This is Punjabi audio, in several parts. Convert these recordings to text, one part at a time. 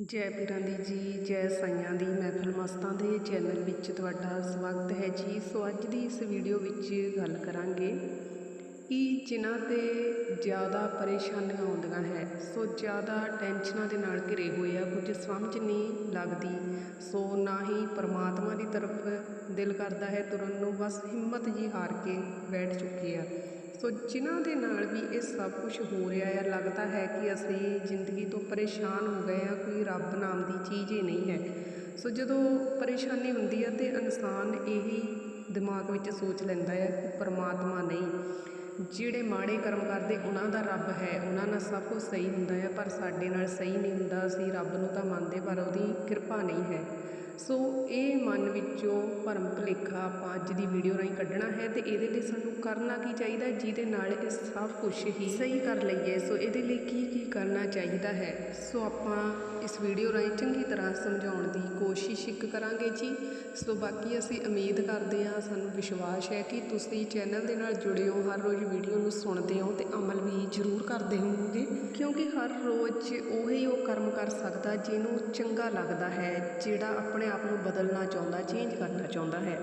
ਜੈ ਪੀਰਾਂ ਦੀ ਜੀ, ਜੈ ਸਾਈਆਂ ਦੀ ਮਹਿਫਲ ਮਸਤਾਂ ਦੇ ਚੈਨਲ ਵਿੱਚ ਤੁਹਾਡਾ ਸਵਾਗਤ ਹੈ ਜੀ। ਸੋ ਅੱਜ ਦੀ ਇਸ ਵੀਡੀਓ ਵਿੱਚ ਗੱਲ ਕਰਾਂਗੇ ਕਿ ਜਿਨ੍ਹਾਂ ਤੇ ਜ਼ਿਆਦਾ ਪਰੇਸ਼ਾਨੀਆਂ ਆਉਂਦੀਆਂ ਹੈ, ਸੋ ਜ਼ਿਆਦਾ ਟੈਨਸ਼ਨਾਂ ਦੇ ਨਾਲ ਘਿਰੇ ਹੋਏ ਆ, ਕੁਝ ਸਮਝ ਨਹੀਂ ਲੱਗਦੀ। ਸੋ ਨਾ ਹੀ ਪਰਮਾਤਮਾ ਦੀ ਤਰਫ ਦਿਲ ਕਰਦਾ ਹੈ, ਤੁਰਨ ਨੂੰ ਬਸ ਹਿੰਮਤ ਜੀ ਹਾਰ ਕੇ ਬੈਠ ਚੁੱਕੇ ਆ। ਸੋ ਜਿਨ੍ਹਾਂ ਦੇ ਨਾਲ ਵੀ ਇਹ ਸਭ ਕੁਝ ਹੋ ਰਿਹਾ ਹੈ ਲੱਗਦਾ ਹੈ ਕਿ ਅਸੀਂ ਜ਼ਿੰਦਗੀ ਤੋਂ ਪਰੇਸ਼ਾਨ ਹੋ ਗਏ ਆ, ਕੋਈ ਰੱਬ ਨਾਮ ਦੀ ਚੀਜ਼ ਹੀ ਨਹੀਂ ਹੈ। ਸੋ ਜਦੋਂ ਪਰੇਸ਼ਾਨੀ ਹੁੰਦੀ ਹੈ ਤੇ ਇਨਸਾਨ ਇਹੀ ਦਿਮਾਗ ਵਿੱਚ ਸੋਚ ਲੈਂਦਾ ਹੈ ਕਿ ਪਰਮਾਤਮਾ ਨਹੀਂ, ਜਿਹੜੇ ਮਾੜੇ ਕਰਮ ਕਰਦੇ ਉਹਨਾਂ ਦਾ ਰੱਬ ਹੈ, ਉਹਨਾਂ ਨਾਲ ਸਭ ਕੁਝ ਸਹੀ ਹੁੰਦਾ ਹੈ ਪਰ ਸਾਡੇ ਨਾਲ ਸਹੀ ਨਹੀਂ ਹੁੰਦਾ, ਅਸੀਂ ਰੱਬ ਨੂੰ ਤਾਂ ਮੰਨਦੇ ਪਰ ਉਹਦੀ ਕਿਰਪਾ ਨਹੀਂ ਹੈ। ਸੋ ਇਹ ਮਨ ਵਿੱਚੋਂ ਭਰਮ ਭੁਲੇਖਾ ਆਪਾਂ ਅੱਜ ਦੀ ਵੀਡੀਓ ਰਾਹੀਂ ਕੱਢਣਾ ਹੈ ਤੇ ਇਹਦੇ ਲਈ ਸਾਨੂੰ ਕਰਨਾ ਕੀ ਚਾਹੀਦਾ ਜਿਹਦੇ ਨਾਲ ਇਹ ਸਭ ਕੁਝ ਹੀ ਸਹੀ ਕਰ ਲਈਏ। ਸੋ ਇਹਦੇ ਲਈ ਕੀ ਕੀ ਕਰਨਾ ਚਾਹੀਦਾ ਹੈ? ਸੋ ਆਪਾਂ ਇਸ ਵੀਡੀਓ ਰਾਹੀਂ ਚੰਗੀ ਤਰ੍ਹਾਂ ਸਮਝਾਉਣ ਦੀ ਕੋਸ਼ਿਸ਼ ਇੱਕ ਕਰਾਂਗੇ ਜੀ। ਸੋ ਬਾਕੀ ਅਸੀਂ ਉਮੀਦ ਕਰਦੇ ਹਾਂ, ਸਾਨੂੰ ਵਿਸ਼ਵਾਸ ਹੈ ਕਿ ਤੁਸੀਂ ਚੈਨਲ ਦੇ ਨਾਲ ਜੁੜੇ ਹੋ, ਹਰ ਰੋਜ਼ ਵੀਡੀਓ ਨੂੰ ਸੁਣਦੇ ਹੋ ਤੇ ਅਮਲ ਵੀ ਜ਼ਰੂਰ ਕਰਦੇ ਹੋਵੋਗੇ। ਕਿਉਂਕਿ ਹਰ ਰੋਜ਼ ਉਹੀ ਉਹ ਕਰਮ ਕਰ ਸਕਦਾ ਜਿਹਨੂੰ ਚੰਗਾ ਲੱਗਦਾ ਹੈ, ਜਿਹੜਾ ਆਪਣੇ ਆਪ ਨੂੰ ਬਦਲਣਾ ਚਾਹੁੰਦਾ ਚੇਂਜ ਕਰਨਾ ਚਾਹੁੰਦਾ ਹੈ।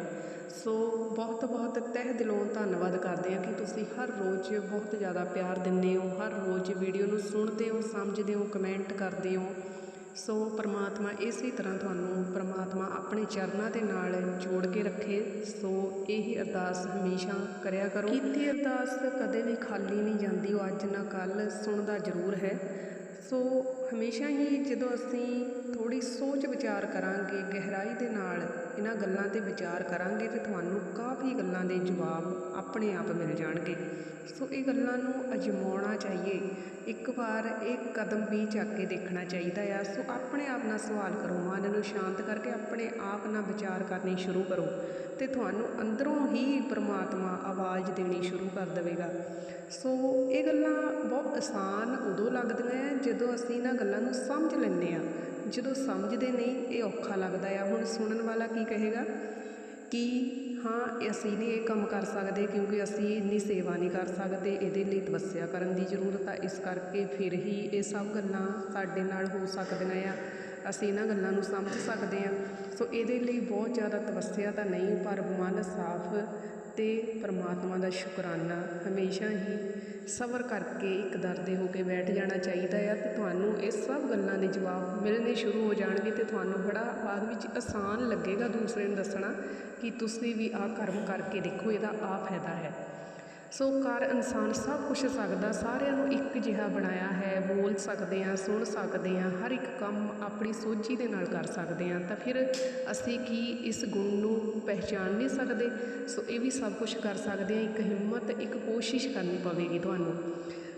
ਸੋ ਬਹੁਤ ਬਹੁਤ ਤਹਿ ਦਿਲੋਂ ਧੰਨਵਾਦ ਕਰਦੇ ਹਾਂ ਕਿ ਤੁਸੀਂ ਹਰ ਰੋਜ਼ ਬਹੁਤ ਜ਼ਿਆਦਾ ਪਿਆਰ ਦਿੰਦੇ ਹੋ, ਹਰ ਰੋਜ਼ ਵੀਡੀਓ ਨੂੰ ਸੁਣਦੇ ਹੋ, ਸਮਝਦੇ ਹੋ ਕਮੈਂਟ ਕਰਦੇ ਹੋ। ਸੋ ਪਰਮਾਤਮਾ ਇਸੇ ਤਰ੍ਹਾਂ ਤੁਹਾਨੂੰ ਪਰਮਾਤਮਾ ਆਪਣੇ ਚਰਨਾਂ ਦੇ ਨਾਲ ਜੋੜ ਕੇ ਰੱਖੇ। ਸੋ ਇਹੀ ਅਰਦਾਸ ਹਮੇਸ਼ਾ ਕਰਿਆ ਕਰੋ। ਕੀਤੀ ਅਰਦਾਸ ਕਦੇ ਵੀ ਖਾਲੀ ਨਹੀਂ ਜਾਂਦੀ, ਉਹ ਅੱਜ ਨਾ ਕੱਲ ਸੁਣਦਾ ਜ਼ਰੂਰ ਹੈ। ਸੋ ਹਮੇਸ਼ਾ ਹੀ ਜਦੋਂ ਅਸੀਂ ਥੋੜੀ ਸੋਚ ਵਿਚਾਰ ਕਰਾਂਗੇ, ਗਹਿਰਾਈ ਦੇ ਨਾਲ ਇਹਨਾਂ ਗੱਲਾਂ ਤੇ ਵਿਚਾਰ ਕਰਾਂਗੇ ਤੇ ਤੁਹਾਨੂੰ ਕਾਫੀ ਗੱਲਾਂ ਦੇ ਜਵਾਬ ਆਪਣੇ ਆਪ ਮਿਲ ਜਾਣਗੇ। ਸੋ ਇਹ ਗੱਲਾਂ ਨੂੰ ਅਜਮਾਉਣਾ ਚਾਹੀਏ। ਇੱਕ ਵਾਰ ਇਹ ਕਦਮ ਵੀ ਚੱਕ ਕੇ ਦੇਖਣਾ ਚਾਹੀਦਾ ਆ। ਸੋ ਆਪਣੇ ਆਪ ਨਾਲ ਸਵਾਲ ਕਰੋ, ਮਨ ਨੂੰ ਸ਼ਾਂਤ ਕਰਕੇ ਆਪਣੇ ਆਪ ਨਾਲ ਵਿਚਾਰ ਕਰਨੀ ਸ਼ੁਰੂ ਕਰੋ ਤੇ ਤੁਹਾਨੂੰ ਅੰਦਰੋਂ ਹੀ ਪ੍ਰਮਾਤਮਾ ਆਵਾਜ਼ ਦੇਣੀ ਸ਼ੁਰੂ ਕਰ ਦੇਵੇਗਾ। ਸੋ ਇਹ ਗੱਲਾਂ ਬਹੁਤ ਆਸਾਨ ਉਦੋਂ ਲੱਗਦੀਆਂ ਆ ਜਦੋਂ ਅਸੀਂ ਇਹਨਾਂ ਗੱਲਾਂ ਨੂੰ ਸਮਝ ਲੈਂਦੇ ਆ। ਜਦੋਂ ਸਮਝਦੇ ਨਹੀਂ, ਇਹ ਔਖਾ ਲੱਗਦਾ ਆ। ਹੁਣ ਸੁਣਨ ਵਾਲਾ ਕੀ ਕਹੇਗਾ ਕਿ ਹਾਂ, ਅਸੀਂ ਨਹੀਂ ਇਹ ਕੰਮ ਕਰ ਸਕਦੇ ਕਿਉਂਕਿ ਅਸੀਂ ਇੰਨੀ ਸੇਵਾ ਨਹੀਂ ਕਰ ਸਕਦੇ, ਇਹਦੇ ਲਈ ਤਪੱਸਿਆ ਕਰਨ ਦੀ ਜ਼ਰੂਰਤ ਆ। ਇਸ ਕਰਕੇ ਫਿਰ ਹੀ ਇਹ ਸਭ ਗੱਲਾਂ ਸਾਡੇ ਨਾਲ ਹੋ ਸਕਦੀਆਂ ਆ। ਅਸੀਂ ਇਹਨਾਂ ਗੱਲਾਂ ਨੂੰ ਸਮਝ ਸਕਦੇ ਆ। ਸੋ ਇਹਦੇ ਲਈ ਬਹੁਤ ਜ਼ਿਆਦਾ ਤਪੱਸਿਆ ਤਾਂ ਨਹੀਂ, ਪਰ ਮਨ ਸਾਫ਼ ਤੇ ਪਰਮਾਤਮਾ ਦਾ ਸ਼ੁਕਰਾਨਾ ਹਮੇਸ਼ਾ ਹੀ ਸਬਰ ਕਰਕੇ ਇੱਕ ਦਰ ਦੇ ਹੋ ਕੇ ਬੈਠ ਜਾਣਾ ਚਾਹੀਦਾ ਆ ਅਤੇ ਤੁਹਾਨੂੰ ਇਹ ਸਭ ਗੱਲਾਂ ਦੇ ਜਵਾਬ ਮਿਲਣੇ ਸ਼ੁਰੂ ਹੋ ਜਾਣਗੇ ਅਤੇ ਤੁਹਾਨੂੰ ਬੜਾ ਬਾਅਦ ਵਿੱਚ ਆਸਾਨ ਲੱਗੇਗਾ ਦੂਸਰੇ ਨੂੰ ਦੱਸਣਾ ਕਿ ਤੁਸੀਂ ਵੀ ਆਹ ਕਰਮ ਕਰਕੇ ਦੇਖੋ, ਇਹਦਾ ਆਹ ਫਾਇਦਾ ਹੈ। ਸੋ ਕਰ ਇਨਸਾਨ ਸਭ ਕੁਝ ਸਕਦਾ, ਸਾਰਿਆਂ ਨੂੰ ਇੱਕ ਜਿਹਾ ਬਣਾਇਆ ਹੈ, ਬੋਲ ਸਕਦੇ ਆ ਸੁਣ ਸਕਦੇ ਆ ਹਰ ਇੱਕ ਕੰਮ ਆਪਣੀ ਸੋਝੀ ਦੇ ਨਾਲ ਕਰ ਸਕਦੇ ਆ ਤਾਂ ਫਿਰ ਅਸੀਂ ਕੀ ਇਸ ਗੁਣ ਨੂੰ ਪਹਿਚਾਨ ਨਹੀਂ ਸਕਦੇ? ਸੋ ਇਹ ਵੀ ਸਭ ਕੁਝ ਕਰ ਸਕਦੇ ਆ ਇੱਕ ਹਿੰਮਤ, ਇੱਕ ਕੋਸ਼ਿਸ਼ ਕਰਨੀ ਪਵੇਗੀ ਤੁਹਾਨੂੰ।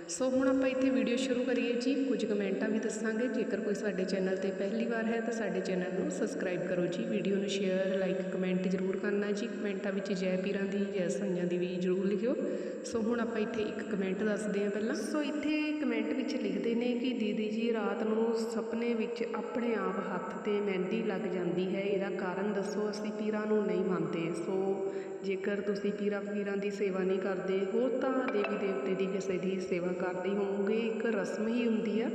ਸੋ ਹੁਣ ਆਪਾਂ ਇੱਥੇ ਵੀਡੀਓ ਸ਼ੁਰੂ ਕਰੀਏ ਜੀ। ਕੁਝ ਕਮੈਂਟਾਂ ਵੀ ਦੱਸਾਂਗੇ। ਜੇਕਰ ਕੋਈ ਸਾਡੇ ਚੈਨਲ ਤੇ ਪਹਿਲੀ ਵਾਰ ਹੈ ਤਾਂ ਸਾਡੇ ਚੈਨਲ ਨੂੰ ਸਬਸਕ੍ਰਾਈਬ ਕਰੋ ਜੀ। ਵੀਡੀਓ ਨੂੰ ਸ਼ੇਅਰ, ਲਾਈਕ, ਕਮੈਂਟ ਜ਼ਰੂਰ ਕਰਨਾ ਜੀ। ਕਮੈਂਟਾਂ ਵਿੱਚ ਜੈ ਪੀਰਾਂ ਦੀ, ਜੈ ਸਾਈਆਂ ਦੀ ਵੀ ਜ਼ਰੂਰ ਲਿਖਿਓ। ਸੋ ਹੁਣ ਆਪਾਂ ਇੱਥੇ ਇੱਕ ਕਮੈਂਟ ਦੱਸਦੇ ਹਾਂ ਪਹਿਲਾਂ। ਸੋ ਇੱਥੇ ਕਮੈਂਟ ਵਿੱਚ ਲਿਖਦੇ ਨੇ ਕਿ ਦੀਦੀ ਜੀ, ਰਾਤ ਨੂੰ ਸੁਪਨੇ ਵਿੱਚ ਆਪਣੇ ਆਪ ਹੱਥ ਤੇ ਮਹਿੰਦੀ ਲੱਗ ਜਾਂਦੀ ਹੈ। ਇਹਦਾ ਕਾਰਨ ਦੱਸੋ, ਅਸੀਂ ਪੀਰਾਂ ਨੂੰ ਨਹੀਂ ਮੰਨਦੇ। ਸੋ ਜੇਕਰ ਤੁਸੀਂ ਪੀਰਾਂ ਪੀਰਾਂ ਦੀ ਸੇਵਾ ਨਹੀਂ ਕਰਦੇ ਹੋ ਤਾਂ ਦੇਵੀ ਦੇਵਤੇ ਦੀ ਕਿਸੇ ਦੀ ਸੇਵਾ ਕਰਦੇ ਹੋਵੋਗੇ, ਇੱਕ ਰਸਮ ਹੀ ਹੁੰਦੀ ਆ।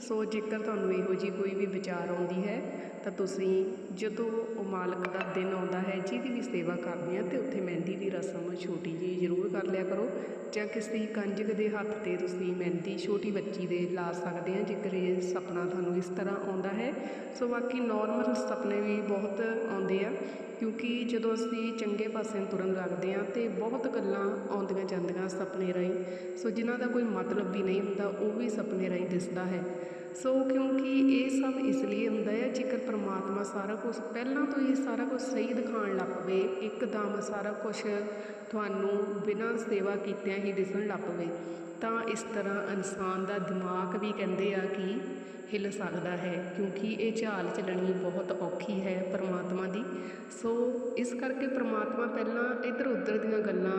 ਸੋ ਜੇਕਰ ਤੁਹਾਨੂੰ ਇਹੋ ਜਿਹੀ ਕੋਈ ਵੀ ਵਿਚਾਰ ਆਉਂਦੀ ਹੈ, ਤਾਂ ਤੁਸੀਂ ਜਦੋਂ ਉਹ ਮਾਲਕ ਦਾ ਦਿਨ ਆਉਂਦਾ ਹੈ, ਜਿਹਦੀ ਵੀ ਸੇਵਾ ਕਰਦੇ ਆ, ਤੇ ਉੱਥੇ ਮਹਿੰਦੀ ਦੀ ਰਸਮ ਛੋਟੀ ਜਿਹੀ ਜ਼ਰੂਰ ਕਰ ਲਿਆ ਕਰੋ। ਜਾਂ ਕਿਸੇ ਕੰਜਕ ਦੇ ਹੱਥ ਤੇ ਤੁਸੀਂ ਮਹਿੰਦੀ ਛੋਟੀ ਬੱਚੀ ਦੇ ਲਾ ਸਕਦੇ ਆ, ਜੇਕਰ ਇਹ ਸੁਪਨਾ ਤੁਹਾਨੂੰ ਇਸ ਤਰ੍ਹਾਂ ਆਉਂਦਾ ਹੈ। ਸੋ ਬਾਕੀ ਨਾਰਮਲ ਸੁਪਨੇ ਵੀ ਬਹੁਤ ਆਉਂਦੇ ਆ, ਕਿਉਂਕਿ ਜਦੋਂ ਅਸੀਂ ਚੰਗੇ ਪਾਸੇ ਨੂੰ ਤੁਰਨ ਲੱਗਦੇ ਆ, ਤੇ ਬਹੁਤ ਗੱਲਾਂ ਆਉਂਦੀਆਂ ਜਾਂਦੀਆਂ ਸੁਪਨੇ ਰਾਹੀਂ। ਸੋ ਜਿਨ੍ਹਾਂ ਦਾ ਕੋਈ ਮਤਲਬ ਵੀ ਨਹੀਂ ਹੁੰਦਾ, ਉਹ ਵੀ ਸੁਪਨੇ ਰਾਹੀਂ ਦਿਸਦਾ ਹੈ। ਸੋ ਕਿਉਂਕਿ ਇਹ ਸਭ ਇਸ ਲਈ ਹੁੰਦਾ ਹੈ, ਜੇਕਰ ਪ੍ਰਮਾਤਮਾ ਸਾਰਾ ਕੁਝ ਪਹਿਲਾਂ ਤੋਂ ਹੀ ਸਾਰਾ ਕੁਝ ਸਹੀ ਦਿਖਾਉਣ ਲੱਗ ਪਵੇ, ਇੱਕਦਮ ਸਾਰਾ ਕੁਝ ਤੁਹਾਨੂੰ ਬਿਨਾਂ ਸੇਵਾ ਕੀਤਿਆਂ ਹੀ ਦਿਸਣ ਲੱਗ ਪਵੇ, ਤਾਂ ਇਸ ਤਰ੍ਹਾਂ ਇਨਸਾਨ ਦਾ ਦਿਮਾਗ ਵੀ ਕਹਿੰਦੇ ਆ ਕਿ ਹਿੱਲ ਸਕਦਾ ਹੈ, ਕਿਉਂਕਿ ਇਹ ਝਾਲ ਚੱਲਣੀ ਬਹੁਤ ਔਖੀ ਹੈ ਪਰਮਾਤਮਾ ਦੀ। ਸੋ ਇਸ ਕਰਕੇ ਪਰਮਾਤਮਾ ਪਹਿਲਾਂ ਇੱਧਰ ਉੱਧਰ ਦੀਆਂ ਗੱਲਾਂ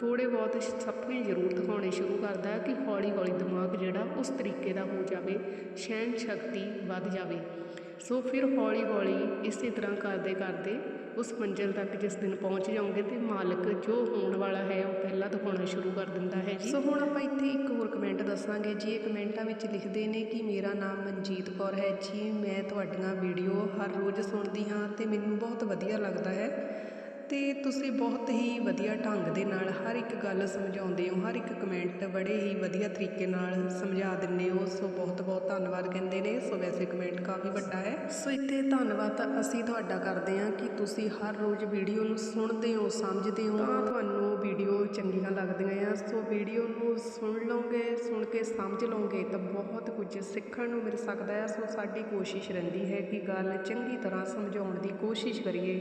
ਥੋੜੇ ਬਹੁਤ ਸੁਪਨੇ ਜ਼ਰੂਰ ਦਿਖਾਉਣੇ ਸ਼ੁਰੂ ਕਰਦਾ ਹੈ ਕਿ ਹੌਲੀ ਹੌਲੀ ਦਿਮਾਗ ਜਿਹੜਾ ਉਸ ਤਰੀਕੇ ਦਾ ਹੋ ਜਾਵੇ ਸਹਿਣ ਸ਼ਕਤੀ ਵੱਧ ਜਾਵੇ। ਸੋ ਫਿਰ ਹੌਲੀ ਹੌਲੀ ਇਸੇ ਤਰ੍ਹਾਂ ਕਰਦੇ ਕਰਦੇ ਉਸ ਮੰਜ਼ਿਲ ਤੱਕ ਜਿਸ ਦਿਨ ਪਹੁੰਚ ਜਾਓਗੇ ਤੇ ਮਾਲਕ ਜੋ ਹੋਣ ਵਾਲਾ ਹੈ ਉਹ ਪਹਿਲਾਂ ਦਿਖਾਉਣਾ ਸ਼ੁਰੂ ਕਰ ਦਿੰਦਾ ਹੈ ਜੀ। ਸੋ ਹੁਣ ਆਪਾਂ ਇੱਥੇ ਇੱਕ ਹੋਰ ਕਮੈਂਟ ਦੱਸਾਂਗੇ। ਜੀ ਇਹ ਕਮੈਂਟਾਂ ਵਿੱਚ ਲਿਖਦੇ ਨੇ ਕਿ ਮੇਰਾ ਨਾਮ ਮਨਜੀਤ ਕੌਰ ਹੈ, ਜੀ ਮੈਂ ਤੁਹਾਡੀਆਂ ਵੀਡੀਓ ਹਰ ਰੋਜ਼ ਸੁਣਦੀ ਹਾਂ ਤੇ ਮੈਨੂੰ ਬਹੁਤ ਵਧੀਆ ਲੱਗਦਾ ਹੈ। ਅਤੇ ਤੁਸੀਂ ਬਹੁਤ ਹੀ ਵਧੀਆ ਢੰਗ ਦੇ ਨਾਲ ਹਰ ਇੱਕ ਗੱਲ ਸਮਝਾਉਂਦੇ ਹੋ, ਹਰ ਇੱਕ ਕਮੈਂਟ ਬੜੇ ਹੀ ਵਧੀਆ ਤਰੀਕੇ ਨਾਲ ਸਮਝਾ ਦਿੰਦੇ ਹੋ, ਸੋ ਬਹੁਤ ਬਹੁਤ ਧੰਨਵਾਦ ਕਹਿੰਦੇ ਨੇ, ਸੋ ਵੈਸੇ ਕਮੈਂਟ ਕਾਫੀ ਵੱਡਾ ਹੈ। ਸੋ ਇੱਥੇ ਧੰਨਵਾਦ ਤਾਂ ਅਸੀਂ ਤੁਹਾਡਾ ਕਰਦੇ ਹਾਂ ਕਿ ਤੁਸੀਂ ਹਰ ਰੋਜ਼ ਵੀਡੀਓ ਨੂੰ ਸੁਣਦੇ ਹੋ, ਸਮਝਦੇ ਹੋ ਤਾਂ ਤੁਹਾਨੂੰ ਵੀਡੀਓ ਚੰਗੀਆਂ ਲੱਗਦੀਆਂ ਆ, ਸੋ ਵੀਡੀਓ ਨੂੰ ਸੁਣ ਲਓਗੇ, ਸੁਣ ਕੇ ਸਮਝ ਲਓਗੇ ਤਾਂ ਬਹੁਤ ਕੁਝ ਸਿੱਖਣ ਨੂੰ ਮਿਲ ਸਕਦਾ ਹੈ ਸੋ ਸਾਡੀ ਕੋਸ਼ਿਸ਼ ਰਹਿੰਦੀ ਹੈ ਕਿ ਗੱਲ ਚੰਗੀ ਤਰ੍ਹਾਂ ਸਮਝਾਉਣ ਦੀ ਕੋਸ਼ਿਸ਼ ਕਰੀਏ,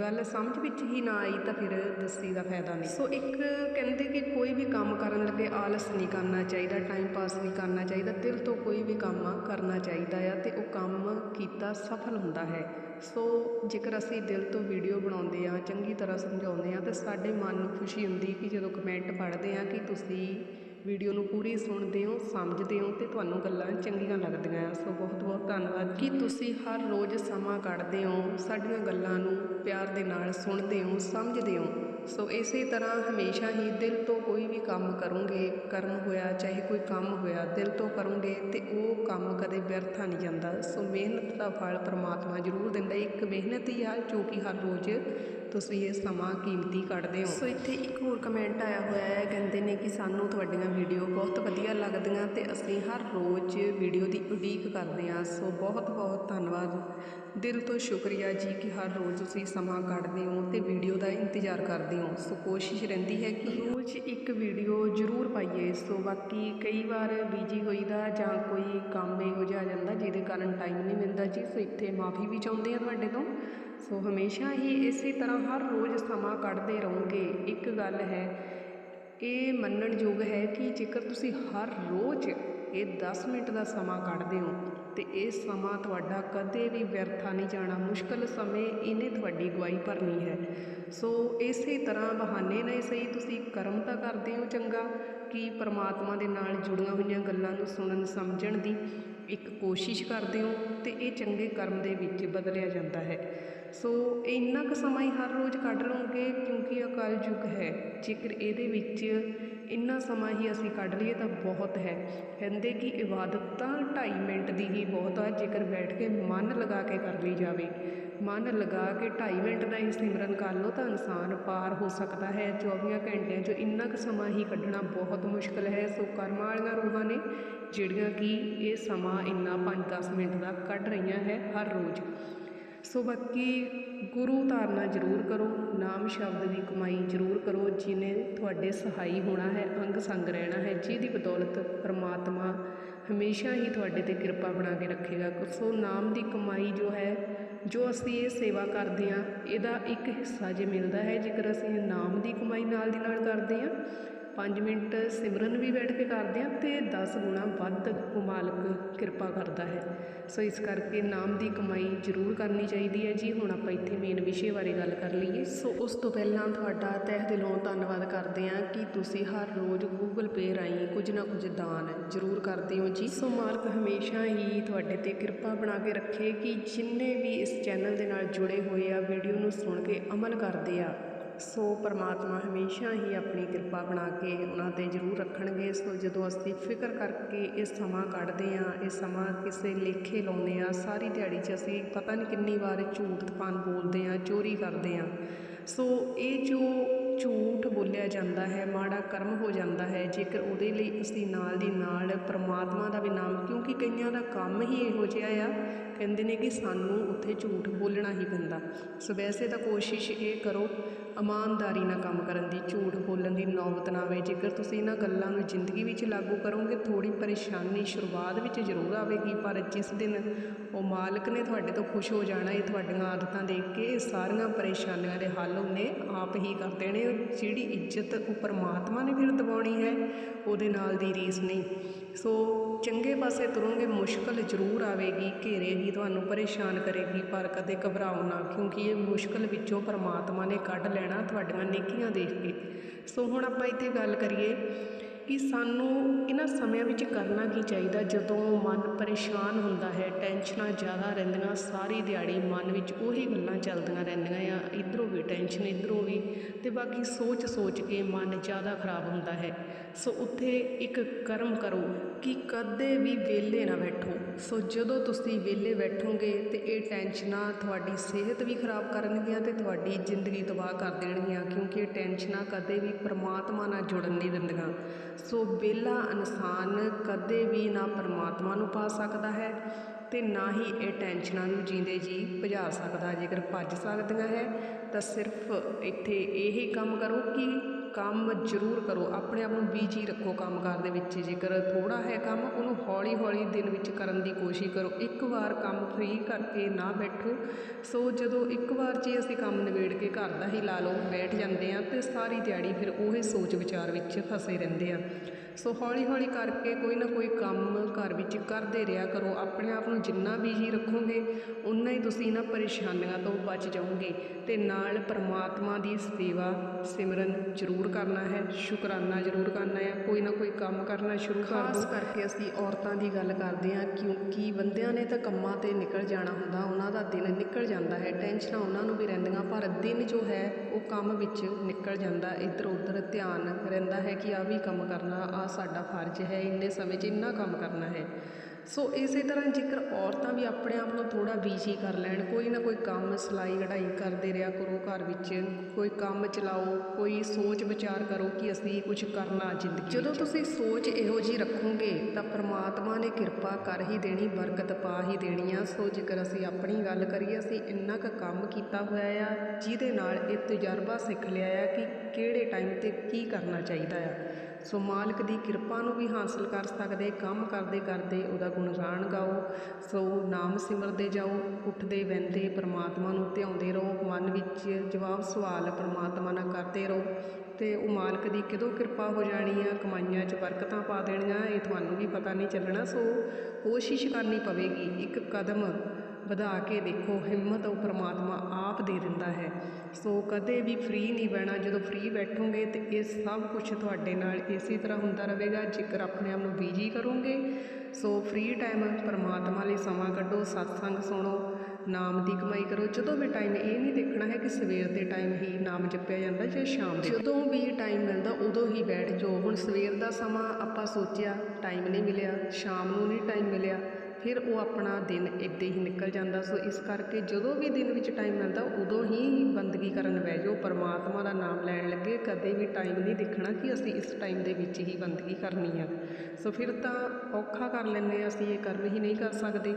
ਗੱਲ ਸਮਝ ਵਿੱਚ ਹੀ ਨਾ ਆਈ ਤਾਂ ਫਿਰ ਦੱਸੀ ਦਾ ਫਾਇਦਾ ਨਹੀਂ। ਸੋ ਇੱਕ ਕਹਿੰਦੇ ਕਿ ਕੋਈ ਵੀ ਕੰਮ ਕਰਨ ਲੱਗੇ ਆਲਸ ਨਹੀਂ ਕਰਨਾ ਚਾਹੀਦਾ ਟਾਈਮ ਪਾਸ ਨਹੀਂ ਕਰਨਾ ਚਾਹੀਦਾ, ਦਿਲ ਤੋਂ ਕੋਈ ਵੀ ਕੰਮ ਕਰਨਾ ਚਾਹੀਦਾ ਆ ਤੇ ਉਹ ਕੰਮ ਕੀਤਾ ਸਫਲ ਹੁੰਦਾ ਹੈ। ਸੋ ਜੇਕਰ ਅਸੀਂ ਦਿਲ ਤੋਂ ਵੀਡੀਓ ਬਣਾਉਂਦੇ ਆ, ਚੰਗੀ ਤਰ੍ਹਾਂ ਸਮਝਾਉਂਦੇ ਆ, ਤੇ ਸਾਡੇ ਮਨ ਨੂੰ ਖੁਸ਼ੀ ਹੁੰਦੀ ਕਿ ਜਦੋਂ ਕਮੈਂਟ ਪੜ੍ਹਦੇ ਆ ਕਿ ਤੁਸੀਂ ਵੀਡੀਓ ਨੂੰ ਪੂਰੀ ਸੁਣਦੇ ਹੋ, ਸਮਝਦੇ ਹੋ ਤੇ ਤੁਹਾਨੂੰ ਗੱਲਾਂ ਚੰਗੀਆਂ ਲੱਗਦੀਆਂ ਆ। ਸੋ ਬਹੁਤ ਬਹੁਤ ਧੰਨਵਾਦ। ਕਿ ਤੁਸੀਂ ਹਰ ਰੋਜ਼ ਸਮਾਂ ਕੱਢਦੇ ਹੋ, ਸਾਡੀਆਂ ਗੱਲਾਂ ਨੂੰ ਪਿਆਰ ਦੇ ਨਾਲ ਸੁਣਦੇ ਹੋ, ਸਮਝਦੇ ਹੋ? ਸੋ ਇਸੇ ਤਰ੍ਹਾਂ ਹਮੇਸ਼ਾ ਹੀ ਦਿਲ ਤੋਂ ਕੋਈ ਵੀ ਕੰਮ ਕਰੋਗੇ, ਕਰਮ ਹੋਇਆ, ਚਾਹੇ ਕੋਈ ਕੰਮ ਹੋਇਆ, ਦਿਲ ਤੋਂ ਕਰੋਗੇ ਤੇ ਉਹ ਕੰਮ ਕਦੇ ਵਿਅਰਥਾ ਨਹੀਂ ਜਾਂਦਾ। ਸੋ ਮਿਹਨਤ ਦਾ ਫਲ ਪ੍ਰਮਾਤਮਾ ਜ਼ਰੂਰ ਦਿੰਦਾ। ਇੱਕ ਮਿਹਨਤ ਹੀ ਆ ਜੋ ਕਿ ਹਰ ਰੋਜ਼ ਤੁਸੀਂ ਇਹ ਸਮਾਂ ਕੀਮਤੀ ਕੱਢਦੇ ਹੋ। ਸੋ ਇੱਥੇ ਇੱਕ ਹੋਰ ਕਮੈਂਟ ਆਇਆ ਹੋਇਆ ਹੈ। ਕਹਿੰਦੇ ਨੇ ਕਿ ਸਾਨੂੰ ਤੁਹਾਡੀਆਂ ਵੀਡੀਓ ਬਹੁਤ ਵਧੀਆ ਲੱਗਦੀਆਂ ਤੇ ਅਸੀਂ ਹਰ ਰੋਜ਼ ਵੀਡੀਓ ਦੀ ਉਡੀਕ ਕਰਦੇ ਹਾਂ। ਸੋ ਬਹੁਤ ਬਹੁਤ ਧੰਨਵਾਦ। ਦਿਲ ਤੋਂ ਸ਼ੁਕਰੀਆ ਜੀ ਕਿ ਹਰ ਰੋਜ਼ ਤੁਸੀਂ ਸਮਾਂ ਕੱਢਦੇ ਹੋ ਤੇ ਵੀਡੀਓ ਦਾ ਇੰਤਜ਼ਾਰ ਕਰਦੇ ਹੋ। ਸੋ ਕੋਸ਼ਿਸ਼ ਰਹਿੰਦੀ ਹੈ ਕਿ ਰੋਜ਼ ਇੱਕ ਵੀਡੀਓ ਜ਼ਰੂਰ ਪਾਈਏ। ਸੋ ਬਾਕੀ ਕਈ ਵਾਰ ਬਿਜ਼ੀ ਹੋਈਦਾ ਜਾਂ ਕੋਈ ਕੰਮ ਇਹੋ ਜਿਹਾ ਆ ਜਾਂਦਾ ਜਿਹਦੇ ਕਾਰਨ ਟਾਈਮ ਨਹੀਂ ਮਿਲਦਾ ਜੀ। ਸੋ ਇੱਥੇ ਮਾਫੀ ਵੀ ਚਾਹੁੰਦੇ ਆ ਤੁਹਾਡੇ ਤੋਂ। ਸੋ ਹਮੇਸ਼ਾ ਹੀ ਇਸੇ ਤਰ੍ਹਾਂ ਹਰ ਰੋਜ਼ ਸਮਾਂ ਕੱਢਦੇ ਰਹੋਗੇ। ਇੱਕ ਗੱਲ ਹੈ, ਇਹ ਮੰਨਣਯੋਗ ਹੈ ਕਿ ਜੇਕਰ ਤੁਸੀਂ ਹਰ ਰੋਜ਼ ਇਹ 10 ਮਿੰਟ ਦਾ ਸਮਾਂ ਕੱਢਦੇ ਹੋ, ਤੇ ਇਹ ਸਮਾਂ ਤੁਹਾਡਾ ਕਦੇ ਵੀ ਵਿਅਰਥਾ ਨਹੀਂ ਜਾਣਾ। ਮੁਸ਼ਕਲ ਸਮੇਂ ਇਹਨੇ ਤੁਹਾਡੀ ਗਵਾਹੀ ਭਰਨੀ ਹੈ। ਸੋ ਇਸੇ ਤਰ੍ਹਾਂ ਬਹਾਨੇ ਨਾਲ ਸਹੀ ਤੁਸੀਂ ਕਰਮ ਤਾਂ ਕਰਦੇ ਹੋ ਚੰਗਾ, ਕਿ ਪਰਮਾਤਮਾ ਦੇ ਨਾਲ ਜੁੜੀਆਂ ਹੋਈਆਂ ਗੱਲਾਂ ਨੂੰ ਸੁਣਨ, ਸਮਝਣ ਦੀ ਇੱਕ ਕੋਸ਼ਿਸ਼ ਕਰਦੇ ਹੋ, ਤੇ ਇਹ ਚੰਗੇ ਕਰਮ ਦੇ ਵਿੱਚ ਬਦਲਿਆ ਜਾਂਦਾ ਹੈ। ਸੋ ਇੰਨਾ ਕੁ ਸਮਾਂ ਹੀ ਹਰ ਰੋਜ਼ ਕੱਢ ਲਓਗੇ ਕਿਉਂਕਿ ਅਕਾਲ ਯੁੱਗ ਹੈ। ਜੇਕਰ ਇਹਦੇ ਵਿੱਚ ਇੰਨਾ ਸਮਾਂ ਹੀ ਅਸੀਂ ਕੱਢ ਲਈਏ ਤਾਂ ਬਹੁਤ ਹੈ। ਕਹਿੰਦੇ ਕਿ ਇਬਾਦਤ ਤਾਂ 2.5 ਮਿੰਟ ਦੀ ਹੀ ਬਹੁਤ ਆ, ਜੇਕਰ ਬੈਠ ਕੇ ਮਨ ਲਗਾ ਕੇ ਕਰ ਲਈ ਜਾਵੇ। ਮਨ ਲਗਾ ਕੇ 2.5 ਮਿੰਟ ਦਾ ਹੀ ਸਿਮਰਨ ਕਰ ਲਓ ਤਾਂ ਇਨਸਾਨ ਪਾਰ ਹੋ ਸਕਦਾ ਹੈ। 24 ਘੰਟਿਆਂ 'ਚੋਂ ਇੰਨਾ ਕੁ ਸਮਾਂ ਹੀ ਕੱਢਣਾ ਬਹੁਤ ਮੁਸ਼ਕਲ ਹੈ। ਸੋ ਕਰਮਾਂ ਵਾਲੀਆਂ ਰੂਹਾਂ ਨੇ ਜਿਹੜੀਆਂ ਕਿ ਇਹ ਸਮਾਂ ਇੰਨਾ 5-10 ਮਿੰਟ ਦਾ ਕੱਢ ਰਹੀਆਂ ਹੈ ਹਰ ਰੋਜ਼। ਸੋ ਬਾਕੀ ਗੁਰੂ ਧਾਰਨਾ ਜ਼ਰੂਰ ਕਰੋ, ਨਾਮ ਸ਼ਬਦ ਦੀ ਕਮਾਈ ਜ਼ਰੂਰ ਕਰੋ, ਜਿਨੇ ਤੁਹਾਡੇ ਸਹਾਈ ਹੋਣਾ ਹੈ, ਅੰਗ ਸੰਗ ਰਹਿਣਾ ਹੈ, ਜਿਹਦੀ ਬਦੌਲਤ ਪਰਮਾਤਮਾ ਹਮੇਸ਼ਾ ਹੀ ਤੁਹਾਡੇ ਤੇ ਕਿਰਪਾ ਬਣਾ ਕੇ ਰੱਖੇਗਾ। ਸੋ ਨਾਮ ਦੀ ਕਮਾਈ ਜੋ ਹੈ, ਜੋ ਅਸੀਂ ਇਹ ਸੇਵਾ ਕਰਦੇ ਹਾਂ, ਇਹਦਾ ਇੱਕ ਹਿੱਸਾ ਜੇ ਮਿਲਦਾ ਹੈ, ਜੇਕਰ ਅਸੀਂ ਨਾਮ ਦੀ ਕਮਾਈ ਨਾਲ ਦੀ ਨਾਲ ਕਰਦੇ ਹਾਂ 5 ਮਿੰਟ ਸਿਮਰਨ ਵੀ ਬੈਠ ਕੇ ਕਰਦੇ ਹਾਂ ਤੇ 10 ਗੁਣਾ ਵੱਧ ਉਹ ਮਾਲਕ ਕਿਰਪਾ ਕਰਦਾ ਹੈ। ਸੋ ਇਸ ਕਰਕੇ ਨਾਮ ਦੀ ਕਮਾਈ ਜ਼ਰੂਰ ਕਰਨੀ ਚਾਹੀਦੀ ਹੈ ਜੀ। ਹੁਣ ਆਪਾਂ ਇੱਥੇ ਮੇਨ ਵਿਸ਼ੇ ਬਾਰੇ ਗੱਲ ਕਰ ਲਈਏ। ਸੋ ਉਸ ਤੋਂ ਪਹਿਲਾਂ ਤੁਹਾਡਾ ਤਹਿ ਦਿਲੋਂ ਧੰਨਵਾਦ ਕਰਦੇ ਹਾਂ ਕਿ ਤੁਸੀਂ ਹਰ ਰੋਜ਼ ਗੂਗਲ ਪੇ ਰਾਹੀਂ ਕੁਝ ਨਾ ਕੁਝ ਦਾਨ ਜ਼ਰੂਰ ਕਰਦੇ ਹੋ ਜੀ। ਸੋ ਮਾਲਕ ਹਮੇਸ਼ਾ ਹੀ ਤੁਹਾਡੇ ਤੇ ਕਿਰਪਾ ਬਣਾ ਕੇ ਰੱਖੇ ਕਿ ਜਿੰਨੇ ਵੀ ਇਸ ਚੈਨਲ ਦੇ ਨਾਲ ਜੁੜੇ ਹੋਏ ਆ, ਵੀਡੀਓ ਨੂੰ ਸੁਣ ਕੇ ਅਮਲ ਕਰਦੇ ਆ। ਸੋ ਪਰਮਾਤਮਾ ਹਮੇਸ਼ਾ ਹੀ ਆਪਣੀ ਕਿਰਪਾ ਬਣਾ ਕੇ ਉਹਨਾਂ ਤੇ ਜ਼ਰੂਰ ਰੱਖਣਗੇ। ਸੋ ਜਦੋਂ ਅਸੀਂ ਫਿਕਰ ਕਰਕੇ ਇਹ ਸਮਾਂ ਕੱਢਦੇ ਆ ਇਹ ਸਮਾਂ ਕਿਸੇ ਲੇਖੇ ਲਾਉਂਦੇ ਆ ਸਾਰੀ ਦਿਹਾੜੀ 'ਚ ਅਸੀਂ ਪਤਾ ਨਹੀਂ ਕਿੰਨੀ ਵਾਰ ਝੂਠ ਤਪਾਨ ਬੋਲਦੇ ਆ ਚੋਰੀ ਕਰਦੇ ਆ ਸੋ ਇਹ ਜੋ ਝੂਠ ਬੋਲਿਆ ਜਾਂਦਾ ਹੈ, ਮਾੜਾ ਕਰਮ ਹੋ ਜਾਂਦਾ ਹੈ, ਜੇਕਰ ਉਹਦੇ ਲਈ ਅਸੀਂ ਨਾਲ ਦੀ ਨਾਲ ਪ੍ਰਮਾਤਮਾ ਦਾ ਵੀ ਨਾਮ, ਕਿਉਂਕਿ ਕਈਆਂ ਦਾ ਕੰਮ ਹੀ ਇਹੋ ਜਿਹਾ ਆ, ਕਹਿੰਦੇ ਨੇ ਕਿ ਸਾਨੂੰ ਉੱਥੇ ਝੂਠ ਬੋਲਣਾ ਹੀ ਪੈਂਦਾ। ਸੋ ਵੈਸੇ ਤਾਂ ਕੋਸ਼ਿਸ਼ ਇਹ ਕਰੋ ਇਮਾਨਦਾਰੀ ਨਾਲ ਕੰਮ ਕਰਨ ਦੀ, ਝੂਠ ਬੋਲਣ ਦੀ ਨੌਬਤ ਨਾ ਆਵੇ ਜੇਕਰ ਤੁਸੀਂ ਇਹਨਾਂ ਗੱਲਾਂ ਨੂੰ ਜ਼ਿੰਦਗੀ ਵਿੱਚ ਲਾਗੂ ਕਰੋਗੇ ਥੋੜੀ ਪਰੇਸ਼ਾਨੀ ਸ਼ੁਰੂਆਤ ਵਿੱਚ ਜ਼ਰੂਰ ਆਵੇਗੀ, ਪਰ ਜਿਸ ਦਿਨ ਉਹ ਮਾਲਕ ਨੇ ਤੁਹਾਡੇ ਤੋਂ ਖੁਸ਼ ਹੋ ਜਾਣਾ, ਇਹ ਤੁਹਾਡੀਆਂ ਆਦਤਾਂ ਦੇਖ ਕੇ ਇਹ ਸਾਰੀਆਂ ਪਰੇਸ਼ਾਨੀਆਂ ਦੇ ਹੱਲ ਉਹਨੇ ਆਪ ਹੀ ਕਰ ਦੇਣੇ। ਜਿਹੜੀ ਇੱਜ਼ਤ ਉਹ ਪਰਮਾਤਮਾ ਨੇ ਫਿਰ ਦਿਵਾਉਣੀ ਹੈ। ਉਹਦੇ ਨਾਲ ਦੀ ਰੀਸ ਨਹੀਂ। ਸੋ ਚੰਗੇ ਪਾਸੇ ਤੁਰੋਗੇ, ਮੁਸ਼ਕਲ ਜ਼ਰੂਰ ਆਵੇਗੀ, ਘੇਰੇਗੀ, ਤੁਹਾਨੂੰ ਪਰੇਸ਼ਾਨ ਕਰੇਗੀ, ਪਰ ਕਦੇ ਘਬਰਾਓ ਨਾ, ਕਿਉਂਕਿ ਇਹ ਮੁਸ਼ਕਲ ਵਿੱਚੋਂ ਪਰਮਾਤਮਾ ਨੇ ਕੱਢ ਲੈਣਾ ਤੁਹਾਡੀਆਂ ਨੇਕੀਆਂ ਦੇਖ ਕੇ। ਸੋ ਹੁਣ ਆਪਾਂ ਇੱਥੇ ਗੱਲ ਕਰੀਏ ਕਿ ਸਾਨੂੰ ਇਹਨਾਂ ਸਮਿਆਂ ਵਿੱਚ ਕਰਨਾ ਕੀ ਚਾਹੀਦਾ ਜਦੋਂ ਮਨ ਪਰੇਸ਼ਾਨ ਹੁੰਦਾ ਹੈ, ਟੈਨਸ਼ਨਾਂ ਜ਼ਿਆਦਾ ਰਹਿੰਦੀਆਂ, ਸਾਰੀ ਦਿਹਾੜੀ ਮਨ ਵਿੱਚ ਉਹੀ ਗੱਲਾਂ ਚੱਲਦੀਆਂ ਰਹਿੰਦੀਆਂ ਆ, ਇੱਧਰੋਂ ਵੀ ਟੈਨਸ਼ਨ, ਇੱਧਰੋਂ ਵੀ ਅਤੇ ਬਾਕੀ ਸੋਚ ਸੋਚ ਕੇ ਮਨ ਜ਼ਿਆਦਾ ਖਰਾਬ ਹੁੰਦਾ ਹੈ। ਸੋ ਉੱਥੇ ਇੱਕ ਕਰਮ ਕਰੋ ਕਿ ਕਦੇ ਵੀ ਵਿਹਲੇ ਨਾ ਬੈਠੋ। ਸੋ ਜਦੋਂ ਤੁਸੀਂ ਵਿਹਲੇ ਬੈਠੋਗੇ ਤੇ ਇਹ ਟੈਨਸ਼ਨਾਂ ਤੁਹਾਡੀ ਸਿਹਤ ਵੀ ਖਰਾਬ ਕਰਨਗੀਆਂ ਤੇ ਤੁਹਾਡੀ ਜ਼ਿੰਦਗੀ ਤਬਾਹ ਕਰ ਦੇਣਗੀਆਂ, ਕਿਉਂਕਿ ਇਹ ਟੈਨਸ਼ਨਾਂ ਕਦੇ ਵੀ ਪਰਮਾਤਮਾ ਨਾਲ ਜੁੜਨ ਨਹੀਂ ਦਿੰਦੀਆਂ। ਸੋ ਵਿਹਲਾ ਇਨਸਾਨ ਕਦੇ ਵੀ ਨਾ ਪਰਮਾਤਮਾ ਨੂੰ ਪਾ ਸਕਦਾ ਹੈ ਤੇ ਨਾ ਹੀ ਇਹ ਟੈਨਸ਼ਨਾਂ ਨੂੰ ਜੀਂਦੇ ਜੀ ਭਜਾ ਸਕਦਾ ਜੇਕਰ ਭੱਜ ਸਕਦੀਆਂ ਹੈ ਤਾਂ ਸਿਰਫ ਇੱਥੇ ਇਹੀ ਕੰਮ ਕਰੋ ਕਿ ਕੰਮ ਜ਼ਰੂਰ ਕਰੋ, ਆਪਣੇ ਆਪ ਨੂੰ ਬੀਜੀ ਰੱਖੋ ਕੰਮਕਾਰ ਦੇ ਵਿੱਚ। ਜੇਕਰ ਥੋੜਾ ਹੈ ਕੰਮ, ਉਹਨੂੰ ਹੌਲੀ ਹੌਲੀ ਦਿਨ ਵਿੱਚ ਕਰਨ ਦੀ ਕੋਸ਼ਿਸ਼ ਕਰੋ। ਇੱਕ ਵਾਰ ਕੰਮ ਫ੍ਰੀ ਕਰਕੇ ਨਾ ਬੈਠੋ। ਸੋ ਜਦੋਂ ਇੱਕ ਵਾਰ ਜੇ ਅਸੀਂ ਕੰਮ ਨਿਬੇੜ ਕੇ ਘਰ ਦਾ ਹੀ ਲਾ ਲਓ, ਬੈਠ ਜਾਂਦੇ ਆ ਤੇ ਸਾਰੀ ਦਿਹਾੜੀ ਫਿਰ ਉਹੀ ਸੋਚ ਵਿਚਾਰ ਵਿੱਚ ਫਸੇ ਰਹਿੰਦੇ ਆ ਸੋ ਹੌਲੀ ਹੌਲੀ ਕਰਕੇ ਕੋਈ ਨਾ ਕੋਈ ਕੰਮ ਘਰ ਵਿੱਚ ਕਰਦੇ ਰਿਹਾ ਕਰੋ। ਆਪਣੇ ਆਪ ਨੂੰ ਜਿੰਨਾ ਬੀਜੀ ਰੱਖੋਗੇ ਉਨਾ ਹੀ ਤੁਸੀਂ ਇਹਨਾਂ ਪਰੇਸ਼ਾਨੀਆਂ ਤੋਂ ਬਚ ਜਾਓਗੇ। ਤੇ ਨਾਲ ਪਰਮਾਤਮਾ ਦੀ ਸੇਵਾ ਸਿਮਰਨ ਜ਼ਰੂਰ ਕਰਨਾ ਹੈ। ਸ਼ੁਕਰਾਨਾ ਜ਼ਰੂਰ ਕਰਨਾ ਹੈ। ਕੋਈ ਨਾ ਕੋਈ ਕੰਮ ਕਰਨਾ ਸ਼ੁਰੂ ਕਰ ਦਿਓ। ਖਾਸ ਕਰਕੇ ਅਸੀਂ ਔਰਤਾਂ ਦੀ ਗੱਲ ਕਰਦੇ ਹਾਂ ਕਿਉਂਕਿ ਬੰਦਿਆਂ ਨੇ ਤਾਂ ਕੰਮਾਂ ਤੇ ਨਿਕਲ ਜਾਣਾ ਹੁੰਦਾ ਉਹਨਾਂ ਦਾ ਦਿਨ ਨਿਕਲ ਜਾਂਦਾ ਹੈ। ਟੈਨਸ਼ਨਾਂ ਉਹਨਾਂ ਨੂੰ ਵੀ ਰਹਿੰਦੀਆਂ ਪਰ ਦਿਨ ਜੋ ਹੈ ਉਹ ਕੰਮ ਵਿੱਚ ਨਿਕਲ ਜਾਂਦਾ ਇੱਧਰ ਉੱਧਰ ਧਿਆਨ ਰਹਿੰਦਾ ਹੈ ਕਿ ਆ ਵੀ ਕੰਮ ਕਰਨਾ ਆ ਸਾਡਾ ਫਰਜ਼ ਹੈ, ਇੰਨੇ ਸਮੇਂ 'ਚ ਇੰਨਾ ਕੰਮ ਕਰਨਾ ਹੈ। ਸੋ ਇਸੇ ਤਰ੍ਹਾਂ ਜੇਕਰ ਔਰਤਾਂ ਵੀ ਆਪਣੇ ਆਪ ਨੂੰ ਥੋੜਾ ਬੀਜੀ ਕਰ ਲੈਣ, ਕੋਈ ਨਾ ਕੋਈ ਕੰਮ ਸਿਲਾਈ ਕਢਾਈ ਕਰਦੇ ਰਿਹਾ ਕਰੋ ਘਰ ਵਿੱਚ, ਕੋਈ ਕੰਮ ਚਲਾਓ, ਕੋਈ ਸੋਚ ਵਿਚਾਰ ਕਰੋ ਕਿ ਅਸੀਂ ਕੁਝ ਕਰਨਾ ਜ਼ਿੰਦਗੀ ਜਦੋਂ ਤੁਸੀਂ ਸੋਚ ਇਹੋ ਜੀ ਰੱਖੋਗੇ, ਤਾਂ ਪ੍ਰਮਾਤਮਾ ਨੇ ਕਿਰਪਾ ਕਰ ਹੀ ਦੇਣੀ, ਬਰਕਤ ਪਾ ਹੀ ਦੇਣੀ ਆ। ਸੋ ਜੇਕਰ ਅਸੀਂ ਆਪਣੀ ਗੱਲ ਕਰੀਏ, ਅਸੀਂ ਇੰਨਾ ਕੁ ਕੰਮ ਕੀਤਾ ਹੋਇਆ ਆ, ਜਿਹਦੇ ਨਾਲ ਇਹ ਤਜਰਬਾ ਸਿੱਖ ਲਿਆ ਆ ਕਿ ਕਿਹੜੇ ਟਾਈਮ ਤੇ ਕੀ ਕਰਨਾ ਚਾਹੀਦਾ ਆ। ਸੋ ਮਾਲਕ ਦੀ ਕਿਰਪਾ ਨੂੰ ਵੀ ਹਾਸਲ ਕਰ ਸਕਦੇ, ਕੰਮ ਕਰਦੇ ਕਰਦੇ ਉਹਦਾ ਗੁਣਗਾਨ ਗਾਓ। ਸੋ ਨਾਮ ਸਿਮਰਦੇ ਜਾਓ, ਉੱਠਦੇ ਬਹਿੰਦੇ ਪਰਮਾਤਮਾ ਨੂੰ ਧਿਆਉਂਦੇ ਰਹੋ, ਮਨ ਵਿੱਚ ਜਵਾਬ ਸਵਾਲ ਪ੍ਰਮਾਤਮਾ ਨਾਲ ਕਰਦੇ ਰਹੋ। ਤੇ ਉਹ ਮਾਲਕ ਦੀ ਕਿਦੋਂ ਕਿਰਪਾ ਹੋ ਜਾਣੀ ਆ? ਕਮਾਈਆਂ 'ਚ ਬਰਕਤਾਂ ਪਾ ਦੇਣੀਆਂ, ਇਹ ਤੁਹਾਨੂੰ ਵੀ ਪਤਾ ਨਹੀਂ ਚੱਲਣਾ। ਸੋ ਕੋਸ਼ਿਸ਼ ਕਰਨੀ ਪਵੇਗੀ, ਇੱਕ ਕਦਮ ਵਧਾ ਕੇ ਦੇਖੋ, ਹਿੰਮਤ ਉਹ ਪਰਮਾਤਮਾ ਆਪ ਦੇ ਦਿੰਦਾ ਹੈ। ਸੋ ਕਦੇ ਵੀ ਫ੍ਰੀ ਨਹੀਂ ਬਹਿਣਾ, ਜਦੋਂ ਫ੍ਰੀ ਬੈਠੋਗੇ ਤੇ ਇਹ ਸਭ ਕੁਝ ਤੁਹਾਡੇ ਨਾਲ ਇਸੇ ਤਰ੍ਹਾਂ ਹੁੰਦਾ ਰਹੇਗਾ, ਜੇਕਰ ਆਪਣੇ ਆਪ ਨੂੰ ਬੀਜੀ ਕਰੋਗੇ। ਸੋ ਫ੍ਰੀ ਟਾਈਮ ਪਰਮਾਤਮਾ ਲਈ ਸਮਾਂ ਕੱਢੋ, ਸਤਸੰਗ ਸੁਣੋ, ਨਾਮ ਦੀ ਕਮਾਈ ਕਰੋ। ਜਦੋਂ ਵੀ ਟਾਈਮ ਇਹ ਨਹੀਂ ਦੇਖਣਾ ਹੈ ਕਿ ਸਵੇਰ ਦੇ ਟਾਈਮ ਹੀ ਨਾਮ ਜਪਿਆ ਜਾਂਦਾ ਜਾਂ ਸ਼ਾਮ ਦੇ। ਜਦੋਂ ਵੀ ਟਾਈਮ ਮਿਲਦਾ, ਉਦੋਂ ਹੀ ਬੈਠ ਜਾਓ। ਹੁਣ ਸਵੇਰ ਦਾ ਸਮਾਂ, ਆਪਾਂ ਸੋਚਿਆ ਟਾਈਮ ਨਹੀਂ ਮਿਲਿਆ, ਸ਼ਾਮ ਨੂੰ ਨਹੀਂ ਟਾਈਮ ਮਿਲਿਆ। ਫਿਰ ਉਹ ਆਪਣਾ ਦਿਨ ਇੱਦਾਂ ਹੀ ਨਿਕਲ ਜਾਂਦਾ। ਸੋ ਇਸ ਕਰਕੇ ਜਦੋਂ ਵੀ ਦਿਨ ਵਿੱਚ ਟਾਈਮ ਮਿਲਦਾ, ਉਦੋਂ ਹੀ ਬੰਦਗੀ ਕਰਨ ਬਹਿ ਜਾਓ। ਪਰਮਾਤਮਾ ਦਾ ਨਾਮ ਲੈਣ ਲੱਗੇ। ਕਦੇ ਵੀ ਟਾਈਮ ਨਹੀਂ ਦੇਖਣਾ ਕਿ ਅਸੀਂ ਇਸ ਟਾਈਮ ਦੇ ਵਿੱਚ ਹੀ ਬੰਦਗੀ ਕਰਨੀ ਆ। ਸੋ ਫਿਰ ਤਾਂ ਔਖਾ ਕਰ ਲੈਂਦੇ ਹਾਂ ਅਸੀਂ ਇਹ ਕਰਮ ਹੀ ਨਹੀਂ ਕਰ ਸਕਦੇ।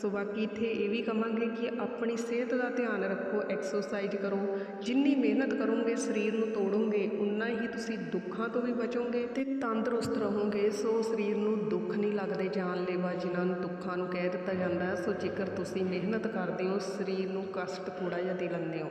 ਸੋ ਬਾਕੀ ਇੱਥੇ ਇਹ ਵੀ ਕਵਾਂਗੇ ਕਿ ਆਪਣੀ ਸਿਹਤ ਦਾ ਧਿਆਨ ਰੱਖੋ ਐਕਸਰਸਾਈਜ਼ ਕਰੋ। ਜਿੰਨੀ ਮਿਹਨਤ ਕਰੋਗੇ, ਸਰੀਰ ਨੂੰ ਤੋੜੋਗੇ ਉਨਾ ਹੀ ਤੁਸੀਂ ਦੁੱਖਾਂ ਤੋਂ ਵੀ ਬਚੋਗੇ ਤੇ ਤੰਦਰੁਸਤ ਰਹੋਗੇ। ਸੋ ਸਰੀਰ ਨੂੰ ਦੁੱਖ ਨਹੀਂ ਲੱਗਦੇ ਜਾਨਲੇਵਾ ਜਿਨ੍ਹਾਂ ਨੂੰ ਦੁੱਖਾਂ ਨੂੰ ਕਹਿ ਦਿੱਤਾ ਜਾਂਦਾ। ਸੋ ਜੇਕਰ ਤੁਸੀਂ ਮਿਹਨਤ ਕਰਦੇ ਹੋ, ਸਰੀਰ ਨੂੰ ਕਸ਼ਟ ਥੋੜਾ ਜਿਹਾ ਦੇ ਲੈਂਦੇ ਹੋ।